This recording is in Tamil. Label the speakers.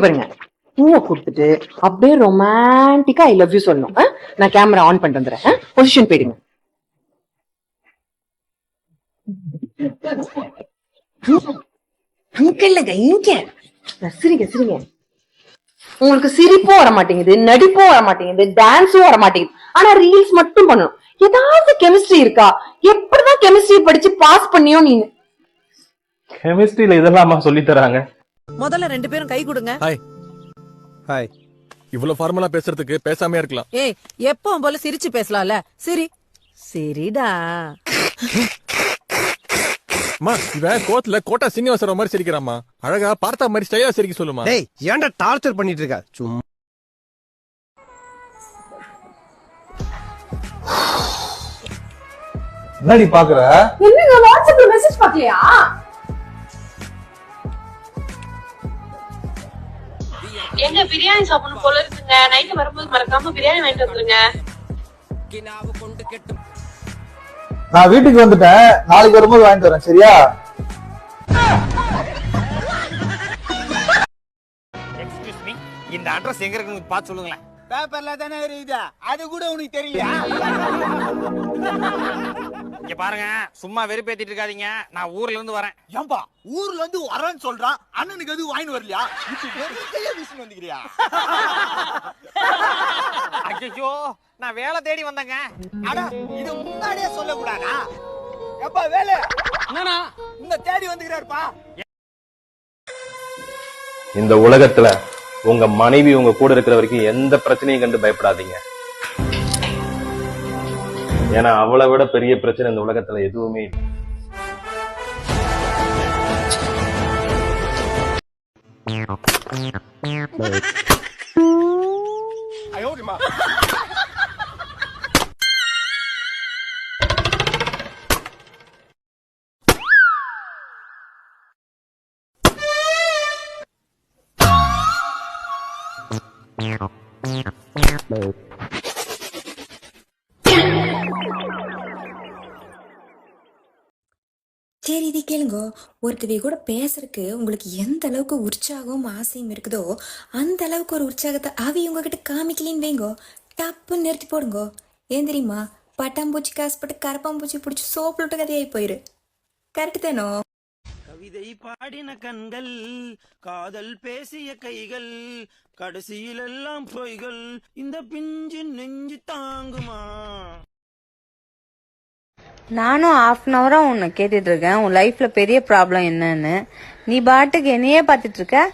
Speaker 1: இங்க பாருங்க. பூவை கொடுத்துட்டு அப்படியே ரொமான்டிக்கா ஐ லவ் யூ சொல்லணும். நான் கேமரா ஆன் பண்ணிட்டு வந்துடுறேன். பொசிஷன் போயிடுங்க. இங்க. இங்க உங்களுக்கு சிரிப்பும் வர மாட்டேங்குது நடிப்பும் வர மாட்டேங்குது டான்ஸும் வர மாட்டேங்குது. ஆனா ரீல்ஸ் மட்டும் பண்ணணும். ஏதாவது கெமிஸ்ட்ரி இருக்கா? எப்படிதான் கெமிஸ்ட்ரி படிச்சு பாஸ் பண்ணியோ நீங்க?
Speaker 2: கெமிஸ்ட்ரியில இதெல்லாமா சொல்லி தராங்க.
Speaker 3: முதல்ல ரெண்டு பேரும் கை கொடுங்க.
Speaker 4: ஹாய்
Speaker 5: இவ்வளவு ஃபார்மலா பேசுறதுக்கு பேசாம இருக்கலாம்.
Speaker 3: ஏய் எப்பவும் போல சிரிச்சு பேசலாம்ல. சிரி. சிரிடா.
Speaker 5: அம்மா இவன் கோத்துல கோட்டா சீனிவாசராவ் மாதிரி சிரிக்கிறாமா அழகா பார்த்தா மாதிரி ஸ்டைலா சிரிக்க சொல்லுமா.
Speaker 4: டேய் ஏன்டா டார்ச்சர் பண்ணிட்டு இருக்க? சும்மா
Speaker 2: என்னடி பாக்குற?
Speaker 6: என்னங்க வாட்ஸ்அப்ல மெசேஜ் பார்க்கலையா
Speaker 7: எங்க பிரியாணி சாப்பிடணும் போல இருக்குங்க. நைட்டு வரும்போது மறக்காம பிரியாணி வாங்கிட்டு வந்துருங்க.
Speaker 8: நான் வீட்டுக்கு வந்துட்டேன். நாளைக்கு வரும்போது வாங்கிட்டு வரேன். சரியா?
Speaker 9: எக்ஸ்கியூஸ் மீ இந்த அட்ரஸ் எங்க இருக்குன்னு பார்த்து சொல்லுங்களேன். பேப்பர்ல தானே இருக்குது அது கூட உனக்கு தெரியல இங்க பாருங்க சும்மா வெறுப்பேத்திட்டு இருக்காதீங்க. நான் ஊர்ல இருந்து வரேன். ஏம்பா ஊர்ல இருந்து வரேன்னு சொல்றான் அண்ணனுக்கு எதுவும் வாங்கி வரலையா? விஷயம் வந்துக்கிறியா ஐயோ நான் வேலை தேடி வந்தேங்க. அட இது முன்னாடியே சொல்லக்கூடாதா? எப்பா வேலை என்னடா இந்த தேடி வந்துக்கிறாருப்பா
Speaker 2: இந்த உலகத்துல உங்க மனைவி உங்க கூட இருக்கிற வரைக்கும் எந்த பிரச்சனையும் கண்டு பயப்படாதீங்க. ஏன்னா அவளை விட பெரிய பிரச்சனை இந்த உலகத்துல எதுவுமே இல்லை.
Speaker 10: சரி இது கேளுங்க ஒருத்தவி கூட பேசுறதுக்கு உங்களுக்கு எந்த அளவுக்கு உற்சாகம் ஆசையும் இருக்குதோ அந்த அளவுக்கு ஒரு உற்சாகத்தை அவி உங்ககிட்ட காமிக்கலின்னு வைங்கோ. டப்புன்னு நிறுத்தி போடுங்கோ. ஏன் தெரியுமா? பட்டாம்பூச்சி காசுப்பட்டு கரப்பாம்பூச்சி பிடிச்சி சோப்பு விட்டு கதையாகி போயிரு. கரெக்டு தானோ?
Speaker 9: கவிதை பாடின கண்கள் காதல் பேசிய கைகள் கடைசியில் எல்லாம் பொய்கள் இந்த பிஞ்சு நெஞ்சு தாங்குமா?
Speaker 6: நானும் ஆஃப் அன் ஹவரா உன்னை கேட்டுட்டு இருக்கேன். உன் லைஃப்ல பெரிய ப்ராப்ளம் என்னன்னு. நீ பாட்டுக்கு என்னையே பார்த்துட்டு இருக்க?